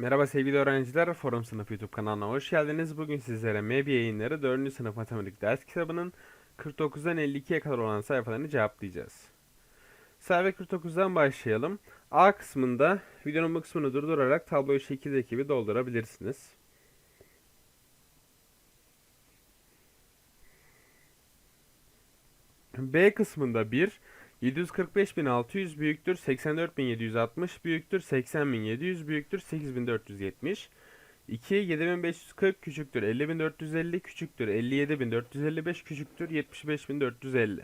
Merhaba sevgili öğrenciler, Forum Sınıf YouTube kanalına hoş geldiniz. Bugün sizlere MEB yayınları 4. sınıf matematik ders kitabının 49'dan 52'ye kadar olan sayfalarını cevaplayacağız. Sayfa 49'dan başlayalım. A kısmında videonun bu kısmını durdurarak tabloyu şekildeki gibi doldurabilirsiniz. B kısmında 1, 745.600 büyüktür 84.760 büyüktür 80.700 büyüktür 8.470 2 7540 küçüktür 50.450 küçüktür 57.455 küçüktür 75.450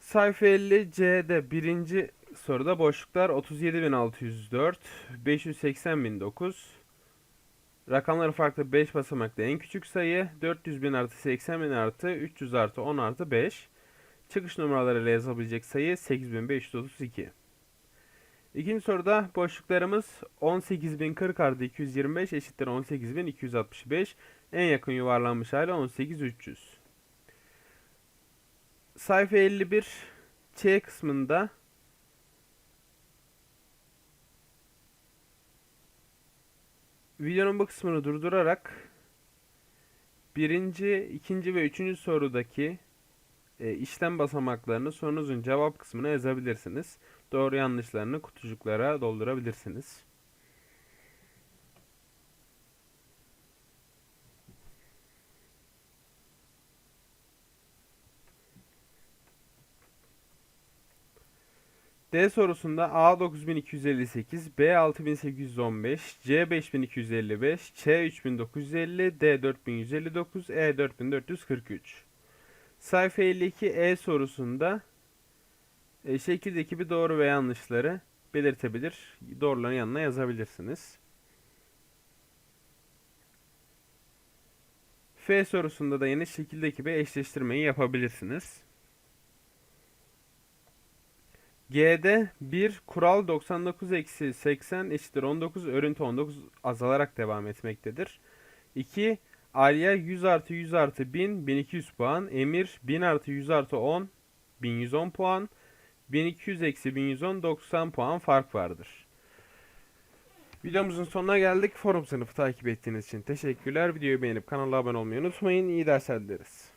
Sayfa 50 C'de birinci soruda boşluklar 37.604 580.009 Rakamları farklı 5 basamaklı en küçük sayı 400.000 artı 80.000 artı 300 artı 10 artı 5 Çıkış numaralarıyla yazabilecek sayı 8532. İkinci soruda boşluklarımız 18040 artı 225 eşittir 18265. En yakın yuvarlanmış hali 18300. Sayfa 51 Ç kısmında videonun bu kısmını durdurarak birinci, ikinci ve üçüncü sorudaki e, işlem basamaklarını sorunuzun cevap kısmına yazabilirsiniz. Doğru yanlışlarını kutucuklara doldurabilirsiniz. D sorusunda A 9258, B 6815, C 5255, Sayfa 52 E sorusunda e, şekildeki bir doğru ve yanlışları belirtebilir. Doğruların yanına yazabilirsiniz. F sorusunda da yine şekildeki bir eşleştirmeyi yapabilirsiniz. G'de 1 kural 99 eksi 80 eşittir 19 örüntü 19 azalarak devam etmektedir. 2 Aliye 100 artı 100 artı 1000 1200 puan. Emir 1000 artı 100 artı 10 1110 puan. 1200 eksi 1110 90 puan fark vardır. Videomuzun sonuna geldik. Forum sınıfı takip ettiğiniz için teşekkürler. Videoyu beğenip kanala abone olmayı unutmayın. İyi dersler dileriz.